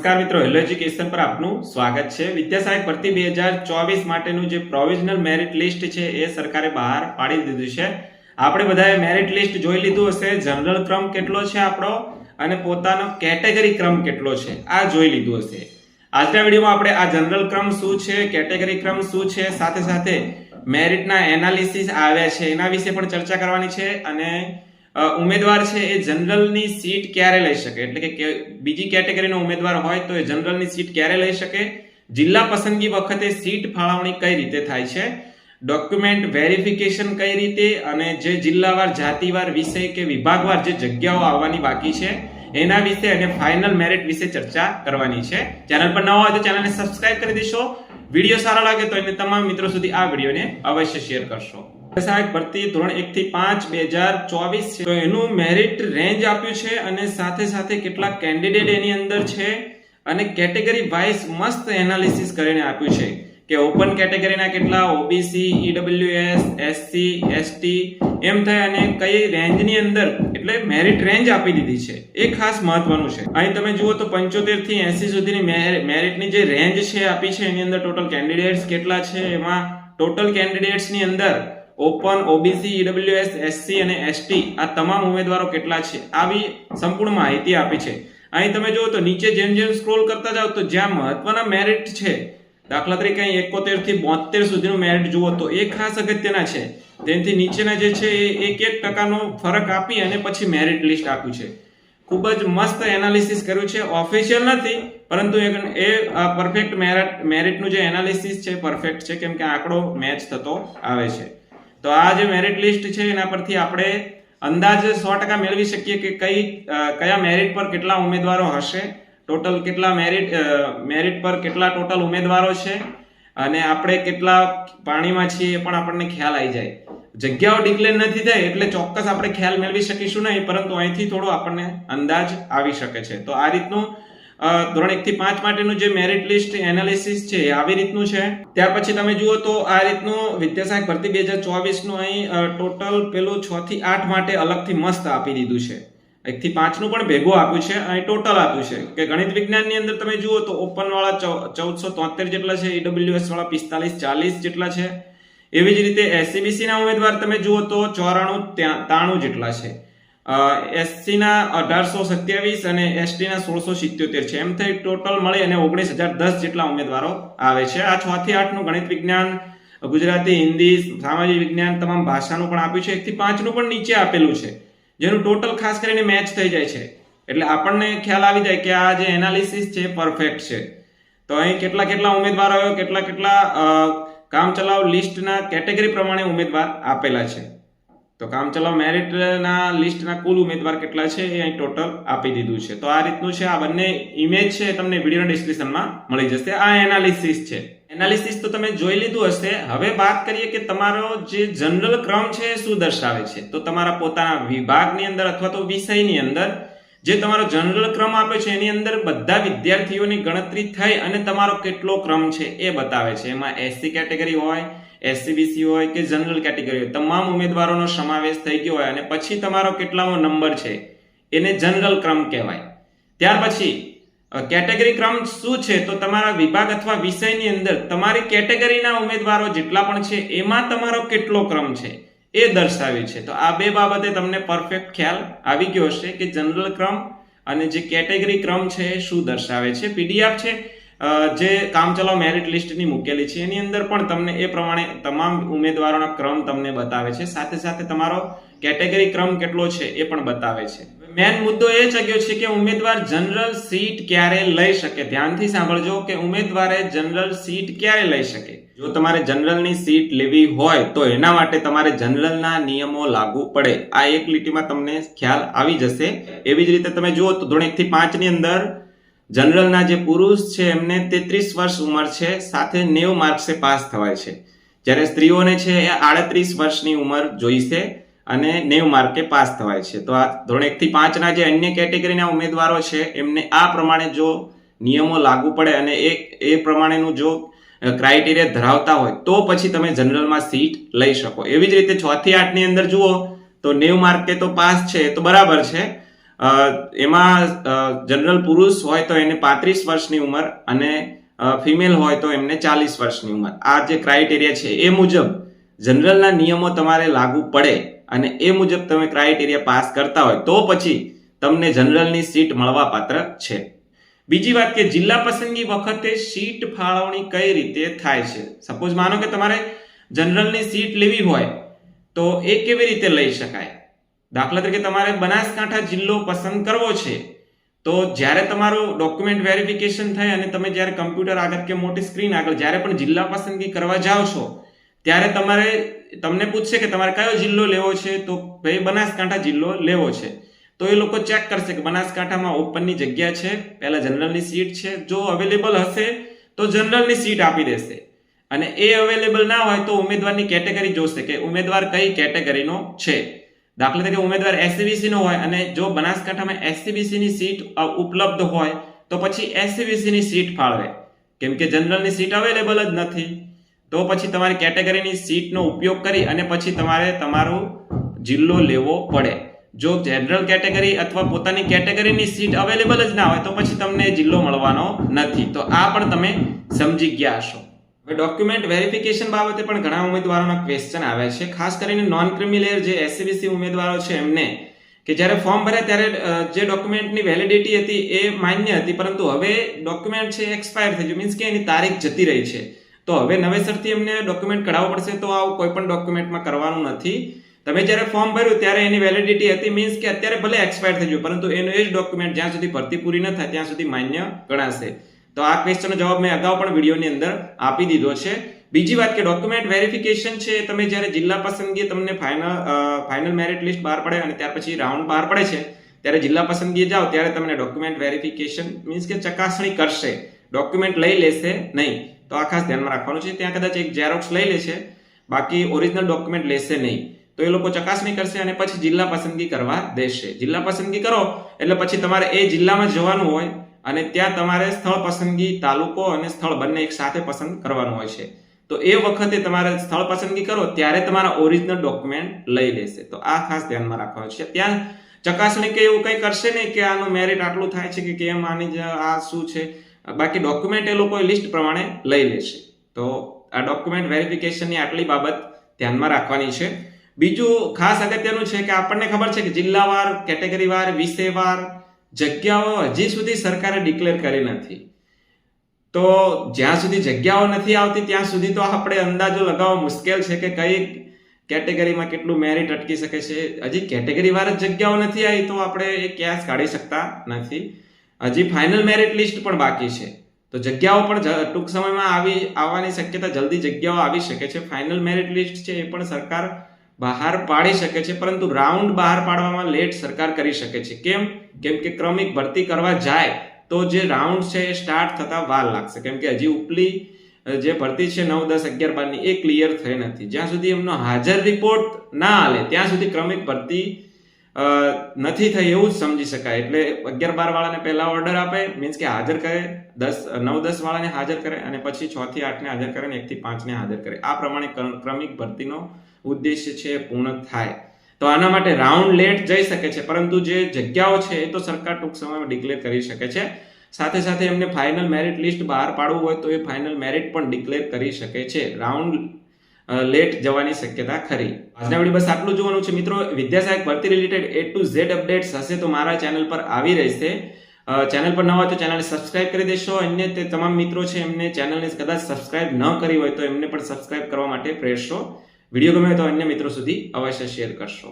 નમસ્કાર મિત્રો, hello education પર આપનું સ્વાગત છે. વિદ્યા સહાયક ભરતી બે હજાર ચોવીસ માટેનું જે પ્રોવિઝનલ મેરિટ લિસ્ટ છે, એ સરકારે બહાર પાડી દીધું છે. આપણે બધાએ મેરિટ લિસ્ટ જોઈ લીધું હશે. જનરલ ક્રમ કેટલો છે આપણો અને પોતાનો કેટેગરી ક્રમ કેટલો છે, આ જોઈ લીધું હશે. આજના વિડીયોમાં આપણે આ જનરલ ક્રમ શું છે કેટેગરી ક્રમ શું છે, સાથે સાથે મેરિટના એનાલિસિસ આવ્યા છે, એના વિશે પણ ચર્ચા કરવાની છે અને ઉમેદવાર છે એ જનરલની સીટ ક્યારે લઈ શકે? એટલે કે બીજી કેટેગરીનો ઉમેદવાર હોય તો એ જનરલની સીટ ક્યારે લઈ શકે? જિલ્લા પસંદગી વખતે સીટ ફાળવણી કઈ રીતે થાય છે? ડોક્યુમેન્ટ વેરિફિકેશન કઈ રીતે? અને જે જિલ્લાવાર, જાતિવાર વિષય કે વિભાગવાર જે જગ્યાઓ આવવાની બાકી છે, એના વિશે અને ફાઇનલ મેરિટ વિશે ચર્ચા કરવાની છે. ચેનલ પર નવા હોય તો ચેનલને સબસ્ક્રાઇબ કરી દેશો. વીડિયો સારો લાગે તો એને તમામ મિત્રો સુધી આ વિડીયોને અવશ્ય શેર કરશો. સહાયક ભરતી ધોરણ એક થી પાંચ બે હજાર ચોવીસ છે. તો એનું મેરિટ રેન્જ આપ્યું છે અને સાથે સાથે કેટલા કેન્ડિડેટ એની અંદર છે અને કેટેગરી વાઇઝ મસ્ત એનાલિસિસ કરીને આપ્યું છે કે ઓપન કેટેગરીના કેટલા ઓબીસી ઈડબ્લ્યુએસ એસસી એસટી એમ થાય અને કઈ રેન્જની અંદર એટલે મેરિટ રેન્જ આપી દીધી છે. એ ખાસ મહત્વનું છે. અહીં તમે જુઓ તો પંચોતેરથી એસી સુધીની મેર- મેરિટની જે રેન્જ છે આપી છે એની અંદર ટોટલ કેન્ડિડેટ્સ કેટલા છે, એમાં ટોટલ કેન્ડિડેટ્સની અંદર ઓપન ઓબીસી ઈડબ્લ્યુએસ એસસી અને એસટી આ તમામ ઉમેદવારો કેટલા છે? આવી સંપૂર્ણ માહિતી આપી છે. અહીં તમે જુઓ તો નીચે જેમ જેમ સ્ક્રોલ કરતા જાઓ તો જ્યાં મહત્વના મેરિટ છે, દાખલા તરીકે અહીં એકોતેરથી બોતેર સુધીનું મેરિટ જુઓ તો એ ખાસ અગત્યના છે. તેનાથી નીચેના જે છે એ એક એક ટકાનો ફરક આપી અને પછી મેરિટ લિસ્ટ આપ્યું છે. ખૂબ જ મસ્ત એનાલિસિસ કર્યું છે. ઓફિશિયલ નથી, પરંતુ એ પરફેક્ટ મેરિટ મેરિટનું જે એનાલિસિસ છે પરફેક્ટ છે, કેમ કે આંકડો મેચ થતો આવે છે. તો આ જે મેરિટ લિસ્ટ છે, એના પરથી આપણે અંદાજ સો ટકા મેળવી શકીએ કે કઈ કયા મેરિટ પર કેટલા ઉમેદવારો હશે ટોટલ કેટલા મેરિટ મેરિટ પર કેટલા ટોટલ ઉમેદવારો છે, અને આપણે કેટલા પાણીમાં છીએ એ પણ આપણને ખ્યાલ આવી જાય. જગ્યાઓ ડિક્લેર નથી થઈ એટલે ચોક્કસ આપણે ખ્યાલ મેળવી શકીશું નહીં, પરંતુ અહીંથી થોડો આપણને અંદાજ આવી શકે છે. તો આ રીતનું ધોરણ એક થી પાંચ માટેનું જે મેરિટ લિસ્ટ એનાલિસિસ છે આવી રીતનું છે. ત્યાર પછી તમે જુઓ તો આ રીતનું વિદ્યાસહાયક ભરતી બે હજાર ચોવીસનું અહીં ટોટલ પેલું છ થી આઠ માટે અલગથી મસ્ત આપી દીધું છે. એક થી પાંચનું પણ ભેગું આપ્યું છે અહીં ટોટલ આપ્યું છે. કે ગણિત વિજ્ઞાનની અંદર તમે જુઓ તો ઓપન વાળા ચૌદસો તોતેર જેટલા છે ઈડબ્લ્યુએસ વાળા પિસ્તાલીસ ચાલીસ જેટલા છે. એવી જ રીતે એસસીબીસી ના ઉમેદવાર તમે જુઓ તો ચોરાણું તાણું જેટલા છે. એસસી ના અઢારસો સત્યાવીસ અને એસટીના સોળસો સિત્યોતેર છે. એમ થઈ ટોટલ મળી અને ઓગણીસ હજાર દસ જેટલા ઉમેદવારો આવે છે. આ છ થી આઠ ગણિત વિજ્ઞાન, ગુજરાતી, હિન્દી, સામાજિક વિજ્ઞાન તમામ ભાષાનું પણ આપ્યું છે. એકથી પાંચનું પણ નીચે આપેલું છે, જેનું ટોટલ ખાસ કરીને મેચ થઈ જાય છે. એટલે આપણને ખ્યાલ આવી જાય કે આ જે એનાલિસિસ છે પરફેક્ટ છે. તો અહીં કેટલા કેટલા ઉમેદવારો કેટલા કેટલા કામચલાઉ લિસ્ટના કેટેગરી પ્રમાણે ઉમેદવાર આપેલા છે. તો કામચલાઉ મેરિટના લિસ્ટના કુલ ઉમેદવાર કેટલા છે એ અહીં ટોટલ આપી દીધું છે. તો આ રીતનું છે, આ બંને ઇમેજ છે તમને વિડીયોના ડિસ્ક્રિપ્શનમાં મળી જશે. આ એનાલિસિસ છે. એનાલિસિસ તો તમે જોઈ લીધું હશે. હવે વાત કરીએ કે તમારો જે જનરલ ક્રમ છે શું દર્શાવે છે? તો તમારા પોતાના વિભાગની અંદર અથવા તો વિષયની અંદર જે તમારો જનરલ ક્રમ આપે છે, એની અંદર બધા વિદ્યાર્થીઓની ગણતરી થઈ અને તમારો કેટલો ક્રમ છે એ બતાવે છે. એમાં એસસી કેટેગરી હોય એસસીબીસી હોય કે જનરલ કેટેગરી હોય, તમામ ઉમેદવારોનો સમાવેશ થઈ ગયો હોય અને પછી તમારો કેટલામો નંબર છે, એને જનરલ ક્રમ કહેવાય. ત્યાર પછી કેટેગરી ક્રમ શું છે, તો તમારા વિભાગ અથવા વિષયની અંદર તમારી કેટેગરીના ઉમેદવારો જેટલા પણ છે, એમાં તમારો કેટલો ક્રમ છે, એ દર્શાવ્યું છે. તો આ બે બાબતે તમને પરફેક્ટ ખ્યાલ આવી ગયો હશે કે જનરલ ક્રમ અને જે કેટેગરી ક્રમ છે શું દર્શાવે છે પીડીએફ છે જે કામચલાઉ મેરિટ લિસ્ટની મૂકેલી છે, એની અંદર પણ તમને એ પ્રમાણે તમામ ઉમેદવારોના ક્રમ તમને બતાવે છે. સાથે સાથે તમારો કેટેગરી ક્રમ કેટલો છે એ પણ બતાવે છે. મેન મુદ્દો એ જગ્યો છે કે ઉમેદવાર જનરલ સીટ ક્યારે લઈ શકે? ધ્યાનથી સાંભળજો કે ઉમેદવારે જનરલ સીટ ક્યારે લઈ શકે? જો તમારે જનરલની સીટ લેવી હોય, તો એના માટે તમારે જનરલના નિયમો લાગુ પડે. આ એક લીટીમાં તમને ખ્યાલ આવી જશે. એવી જ રીતે તમે જુઓ તો ધોરણ એક થી પાંચ અંદર જનરલના જે પુરુષ છે, એમને તેત્રીસ વર્ષ ઉંમર છે, સાથે નેવ માર્ક્સે પાસ થવાય છે. જ્યારે સ્ત્રીઓને છે, એ આડત્રીસ વર્ષની ઉંમર જોઈશે અને નેવ માર્કે પાસ થવાય છે. તો આ ધોરણ એકથી પાંચના જે અન્ય કેટેગરીના ઉમેદવારો છે, એમને આ પ્રમાણે જો નિયમો લાગુ પડે અને એ એ પ્રમાણેનું જો ક્રાઇટેરિયા ધરાવતા હોય, તો પછી તમે જનરલમાં સીટ લઈ શકો. એવી જ રીતે છ થી આઠ અંદર જુઓ, તો નેવ માર્કે તો પાસ છે, એ તો બરાબર છે. એમાં જનરલ પુરુષ હોય તો એને પાંત્રીસ વર્ષની ઉંમર અને ફિમેલ હોય તો એમને ચાલીસ વર્ષની ઉંમર. આ જે ક્રાઇટેરિયા છે એ મુજબ જનરલના નિયમો તમારે લાગુ પડે અને એ મુજબ તમે ક્રાઇટેરિયા પાસ કરતા હોય તો પછી તમને જનરલની સીટ મળવા પાત્ર છે. બીજી વાત કે જિલ્લા પસંદગી વખતે સીટ ફાળવણી કઈ રીતે થાય છે? સપોઝ માનો કે તમારે જનરલની સીટ લેવી હોય તો એ કેવી રીતે લઈ શકાય? દાખલા તરીકે તમારે બનાસકાંઠા જિલ્લો પસંદ કરવો છે, તો જ્યારે તમારું ડોક્યુમેન્ટ વેરિફિકેશન થાય અને તમે જ્યારે કમ્પ્યુટર આગળ કે મોટી સ્ક્રીન આગળ જ્યારે પણ જિલ્લા પસંદગી કરવા જાઓ છો, ત્યારે તમારે, તમને પૂછશે કે તમારે કયો જિલ્લો લેવો છે, તો ભાઈ બનાસકાંઠા જિલ્લો લેવો છે. તો એ લોકો ચેક કરશે કે બનાસકાંઠામાં ઓપનની જગ્યા છે, પહેલાં જનરલની સીટ છે, જો અવેલેબલ હશે, તો જનરલની સીટ આપી દેશે. અને એ અવેલેબલ ના હોય તો ઉમેદવારની કેટેગરી જોશે કે ઉમેદવાર કઈ કેટેગરીનો છે. દાખલા તરીકે ઉમેદવાર એસસીબીસી નો હોય અને જો બનાસકાંઠામાં એસસીબીસી ની સીટ ઉપલબ્ધ હોય, તો પછી એસસીબીસી ની સીટ ફાળવે. કેમ કે જનરલની સીટ અવેલેબલ જ નથી. તો પછી તમારી કેટેગરીની સીટનો ઉપયોગ કરી અને પછી તમારે તમારો જિલ્લો લેવો પડે. જો જનરલ કેટેગરી અથવા પોતાની કેટેગરીની સીટ અવેલેબલ જ ના હોય, તો પછી તમને જિલ્લો મળવાનો નથી. તો આ પણ તમે સમજી ગયા હશો. ડોક્યુમેન્ટ વેરિફિકેશન બાબતે પણ ઘણા ઉમેદવારોના ક્વેશ્ચન આવે છે. ખાસ કરીને નોન ક્રિમિલેયર જે એસસીબીસી ઉમેદવારો છે એમને, કે જ્યારે ફોર્મ ભર્યા ત્યારે જે ડોક્યુમેન્ટની વેલિડિટી હતી એ માન્ય હતી, પરંતુ હવે ડોક્યુમેન્ટ છે એક્સપાયર થઈ ગયું. મીન્સ કે એની તારીખ જતી રહી છે. તો હવે નવેસરથી એમને ડોક્યુમેન્ટ કઢાવવું પડશે, તો આવું કોઈ પણ ડોક્યુમેન્ટમાં કરવાનું નથી. તમે જ્યારે ફોર્મ ભર્યું ત્યારે એની વેલિડિટી હતી. મીન્સ કે અત્યારે ભલે એક્સપાયર થઈ ગયું, પરંતુ એનું એ જ ડોક્યુમેન્ટ જ્યાં સુધી ભરતી પૂરી ન થાય, ત્યાં સુધી માન્ય ગણાશે. તો આ ક્વેશ્ચનનો જવાબ મેં અગાઉ પણ વિડીયોની અંદર આપી દીધો છે. બીજી વાત કે ડોક્યુમેન્ટ વેરિફિકેશન છે તમે જ્યારે જિલ્લા પસંદગી તમને ફાઇનલ ફાઇનલ મેરિટ લિસ્ટ બહાર પડે અને ત્યાર પછી રાઉન્ડ બહાર પડે છે, ત્યારે જિલ્લા પસંદગી જાઓ ત્યારે તમને ડોક્યુમેન્ટ વેરિફિકેશન મીન્સ કે ચકાસણી કરશે. ડોક્યુમેન્ટ લઈ લેશે નહીં. તો આ ખાસ ધ્યાનમાં રાખવાનું છે. ત્યાં કદાચ એક ઝેરોક્સ લઈ લેશે બાકી ઓરિજિનલ ડોક્યુમેન્ટ લેશે નહીં. તો એ લોકો ચકાસણી કરશે અને પછી જિલ્લા પસંદગી કરવા દેશે. જિલ્લા પસંદગી કરો એટલે પછી તમારે એ જિલ્લામાં જવાનું હોય અને ત્યાં તમારે સ્થળ પસંદગી તાલુકો અને સ્થળ બંને એક સાથે પસંદ કરવાનું હોય છે. તો એ વખતે તમારે સ્થળ પસંદગી કરો, ત્યારે તમારા ઓરિજિનલ ડોક્યુમેન્ટ લઈ લેશે. તો આ ખાસ ધ્યાનમાં રાખવાનું છે. ત્યાં ચકાસણી કે એવું કંઈ કરશે નહીં કે આનું મેરિટ આટલું થાય છે કે કેમ, આની આ શું છે? બાકી ડોક્યુમેન્ટ એ લોકો લિસ્ટ પ્રમાણે લઈ લેશે. તો આ ડોક્યુમેન્ટ વેરિફિકેશનની આટલી બાબત ધ્યાનમાં રાખવાની છે. બીજું ખાસ અગત્યનું છે કે આપણને ખબર છે કે જિલ્લાવાર કેટેગરીવાર વિષયવાર જગ્યાઓ હજી સુધી સરકારે ડિક્લેર કરી નથી. તો જ્યાં સુધી જગ્યાઓ નથી આવતી, ત્યાં સુધી તો આપણે અંદાજો લગાવવો મુશ્કેલ છે કે કઈ કેટેગરીમાં કેટલું મેરિટ અટકી શકે છે. હજી કેટેગરી વાર જ જગ્યાઓ નથી આવી, તો આપણે એ ક્યાસ કાઢી શકતા નથી. હજી ફાઇનલ મેરિટ લિસ્ટ પણ બાકી છે. તો જગ્યાઓ પણ ટૂંક સમયમાં આવી, આવવાની શક્યતા જલ્દી જગ્યાઓ આવી શકે છે. ફાઇનલ મેરિટ લિસ્ટ છે એ પણ સરકાર બહાર પાડી શકે છે, પરંતુ રાઉન્ડ બહાર પાડવામાં લેટ સરકાર કરી શકે છે. કેમ? કેમ કે ક્રમિક ભરતી કરવા જાય, તો જે રાઉન્ડ છે એ સ્ટાર્ટ થતા વાર લાગશે. કેમ કે હજી ઉપલી જે ભરતી છે નવ, દસ, અગિયાર, બારની, એ ક્લિયર થઈ નથી. જ્યાં સુધી એમનો હાજર રિપોર્ટ ના આલે ત્યાં સુધી ક્રમિક ભરતી નથી થઈ એવું જ સમજી શકાય. એટલે અગિયાર, બાર વાળાને પહેલા ઓર્ડર આપે મીન્સ કે હાજર કરે, દસ નવ, દસ વાળાને હાજર કરે, અને પછી છ થી આઠને હાજર કરે, અને એક થી પાંચને હાજર કરે. આ પ્રમાણે ક્રમિક ભરતીનો ઉદ્દેશ્ય છે પૂર્ણ થાય. તો આના માટે રાઉન્ડ લેટ જઈ શકે છે, પરંતુ જે જગ્યાઓ છે એ તો સરકાર ટૂંક સમયમાં ડિક્લેર કરી શકે છે. સાથે સાથે એમને ફાઇનલ મેરિટ લિસ્ટ બહાર પાડવું હોય તો એ ફાઇનલ મેરિટ પણ ડિક્લેર કરી શકે છે. રાઉન્ડ લેટ જવાની શક્યતા ખરી. આજના વીડિયો બસ આટલું જોવાનું છે. મિત્રો, વિદ્યાસહાયક ભરતી related A to Z updates હશે તો મારા ચેનલ પર આવી રહેશે. ચેનલ પર ન હોય તો ચેનલને સબસ્ક્રાઇબ કરી દેશો. અન્ય તે તમામ મિત્રો છે એમને ચેનલને કદાચ સબસ્ક્રાઇબ ન કરી હોય તો એમને પણ સબસ્ક્રાઇબ કરવા માટે પ્રેરશો વીડિયો ગમે તો અન્ય મિત્રો સુધી અવશ્ય શેર કરશો.